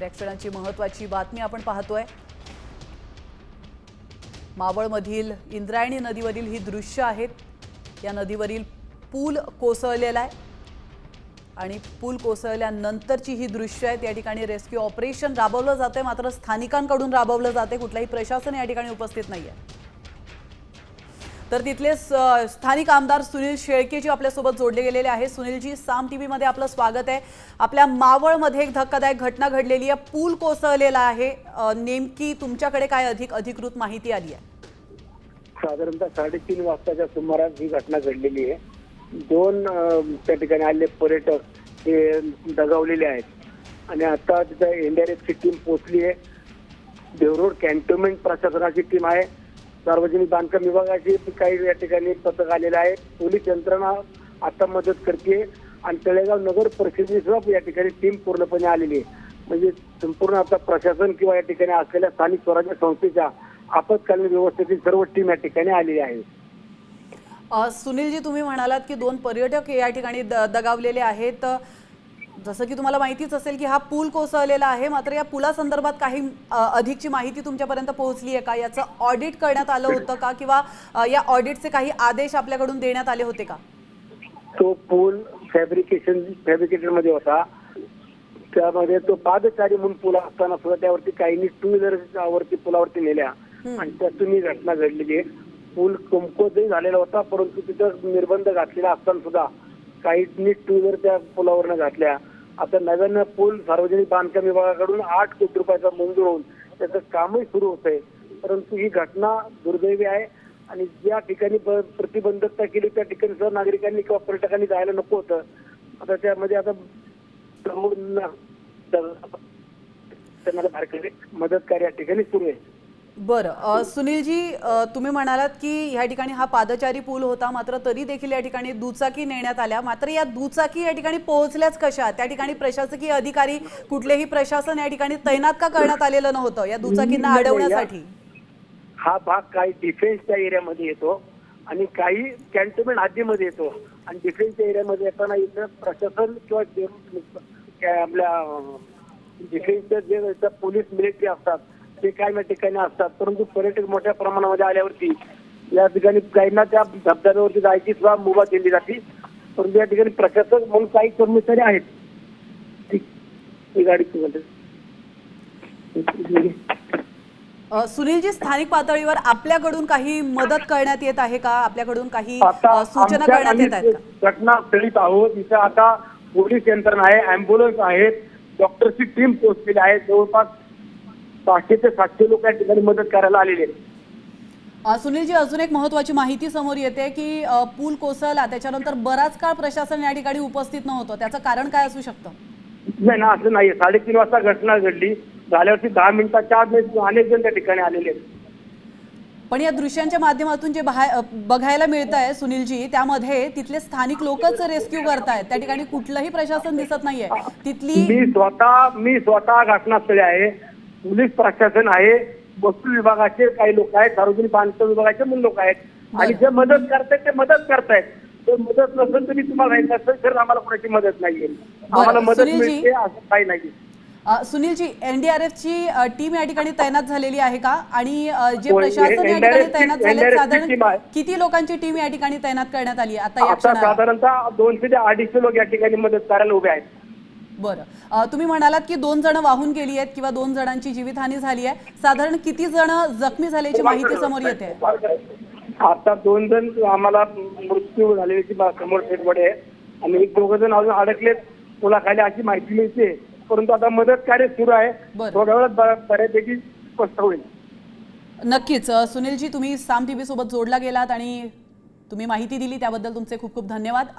रक्षणाची महत्वाची बातमी आपण पाहतोय. मावळमधील इंद्रायणी नदीवरील ही दृश्य आहेत या नदीवरील पूल कोसळलेला आहे. आणि पूल कोसळल्यानंतरची ही दृश्य आहेत या ठिकाणी रेस्क्यू ऑपरेशन राबवलं जाते मात्र स्थानिकांकडून राबवलं जाते कुठलाही प्रशासन या ठिकाणी उपस्थित नाही आहे तर तिथले स- स्थानिक आमदार सुनील शेळकेजी आपल्यासोबत जोडले गेलेले आहे सुनीलजी साम टी व्हीमध्ये आपलं स्वागत आहे. आपल्या मावळमध्ये एक धक्कादायक घटना घडलेली आहे. पूल कोसळलेला आहे. नेमकी तुमच्याकडे काय अधिक अधिकृत माहिती आली आहे? साधारणतः साडेतीन वाजताच्या सुमारास ही घटना घडलेली आहे. दोन त्या ठिकाणी आलेले पर्यटक हे दगावलेले आहेत. आणि आता तिथं एनडीआरएफची टीम पोहोचली आहे. देवरोड कॅन्टोन्मेंट प्रशासनाची टीम आहे. सार्वजनिक बांधकाम विभागाचे काही या ठिकाणी पथक आलेलं आहे पोलीस यंत्रणा आता मदत करते. आणि तळेगाव नगर परिषदेची सुद्धा या ठिकाणी टीम पूर्णपणे आलेली आहे. म्हणजे संपूर्ण आता प्रशासन किंवा या ठिकाणी असलेल्या स्थानिक स्वराज्य संस्थेच्या आपत्कालीन व्यवस्थेतील सर्व टीम या ठिकाणी आलेली आहे. सुनीलजी तुम्ही म्हणालात की दोन पर्यटक या ठिकाणी द दगावलेले आहेत. जसं की तुम्हाला माहितीच असेल की हा पूल कोसळलेला आहे मात्र या पुलासंदर्भात काही अधिकची माहिती तुमच्यापर्यंत पोहोचली आहे का? याचं ऑडिट करण्यात आलं होतं का? किंवा या ऑडिटचे काही आदेश आपल्याकडून देण्यात आले होते का? तो पूल फॅब्रिकेशन फॅब्रिकेटेडमध्ये होता. त्यामध्ये तो पादचारी म्हणून पूल असताना सुद्धा त्यावरती काहींनी टू व्हीलर वरती पुलावरती नेल्या. आणि त्यातून ही घटना घडलेली आहे पूल कमकुवतही झालेला होता परंतु तिथं निर्बंध घातलेला असताना सुद्धा काहींनी टू व्हीलर त्या पुलावरनं घातल्या. आता नव्यानं पूल सार्वजनिक बांधकाम विभागाकडून आठ कोटी रुपयाचा मंजूर होऊन त्याचं कामही सुरू होत आहे परंतु ही घटना दुर्दैवी आहे आणि ज्या ठिकाणी प्रतिबंधकता केली त्या ठिकाणी सुद्धा नागरिकांनी किंवा पर्यटकांनी जायला नको होतं. आता त्यामध्ये आता त्यांना मदत कार्य या ठिकाणी सुरू आहे. बरं सुनीलजी तुम्ही म्हणालात की ह्या ठिकाणी हा पादचारी पूल होता मात्र तरी देखील या ठिकाणी दुचाकी नेण्यात आल्या. मात्र या दुचाकी या ठिकाणी पोहोचल्याच कशा? त्या ठिकाणी प्रशासकीय अधिकारी कुठलेही प्रशासन या ठिकाणी तैनात का करण्यात आलेलं नव्हतं या दुचाकींना अडवण्यासाठी? हा भाग काही डिफेन्सच्या एरियामध्ये येतो आणि काही कॅन्टोन्मेंट हद्दीमध्ये येतो. आणि डिफेन्सच्या एरियामध्ये येताना इथं प्रशासन किंवा आपल्या डिफेन्सचे जे पोलीस मिलिटरी असतात ते काय या ठिकाणी असतात. परंतु पर्यटक मोठ्या प्रमाणामध्ये आल्यावरती या ठिकाणी काहींना त्या धबधब्यावरती जायची सुद्धा मुभा दिली जाते. परंतु या ठिकाणी प्रशासक म्हणून काही कर्मचारी आहेत. ठीक. गाडी सुनीलजी स्थानिक पातळीवर आपल्याकडून काही मदत करण्यात येत आहे का? आपल्याकडून काही सूचना करण्यात येत आहेत का? आम्ही घटनास्थळीत आहोत. इथं आता पोलीस यंत्रणा आहे अँब्युलन्स आहेत. डॉक्टरची टीम पोहोचलेली आहे. जवळपास सहाशे ते सातशे लोक या ठिकाणी मदत करायला आलेले आहेत. सुनीलजी अजून एक महत्वाची माहिती समोर येते की पूल कोसळला. त्याच्यानंतर बराच काळ प्रशासन या ठिकाणी उपस्थित नव्हतं. त्याचं कारण काय असू शकतं? नाही ना असं नाही साडेतीन वाजता घटना घडली. झाल्यावरती दहा मिनिटाच्या आत अनेक जण त्या ठिकाणी आलेले आहेत. पण या दृश्यांच्या माध्यमातून जे बघायला मिळत आहे सुनीलजी त्यामध्ये तिथले स्थानिक लोकच रेस्क्यू करतायत. त्या ठिकाणी कुठलंही प्रशासन दिसत नाहीये. तिथली मी स्वतः मी स्वतः घटनास्थळी आहे. पोलीस प्रशासन आहे वस्तू विभागाचे काही लोक आहेत सार्वजनिक बांधकाम विभागाचे पण लोक आहेत. आणि जे मदत करतायत ते मदत करतायत. ते मदत नसेल तरी तुम्हाला असेल तर आम्हाला कोणाची मदत नाहीये. आम्हाला मदत. मिळते असं काही नाही सुनीलजी एनडीआरएफची टीम या ठिकाणी तैनात झालेली आहे का? आणि जे प्रशासन या ठिकाणी तैनात झाले साधारण. किती लोकांची टीम या ठिकाणी तैनात करण्यात आली आता साधारणतः दोनशे ते अडीचशे लोक या ठिकाणी मदत करायला उभे आहेत. बरं. तुम्ही म्हणालात की दोन जण वाहून गेली आहेत किंवा दोन जणांची जीवितहानी झाली आहे. साधारण किती जण जखमी झाल्याची माहिती समोर येते? आता दोन जण आम्हाला मृत्यू झालेली समोर आहे. आणि एक दोघ जण अजून अडकलेत मुलाखाली अशी माहिती मिळते. परंतु आता मदत कार्य सुरू आहे. थोड्या वेळात बऱ्यापैकी स्पष्ट होईल. नक्कीच. सुनीलजी तुम्ही साम टीव्ही सोबत जोडला गेलात आणि तुम्ही माहिती दिली त्याबद्दल तुमचे खूप खूप धन्यवाद.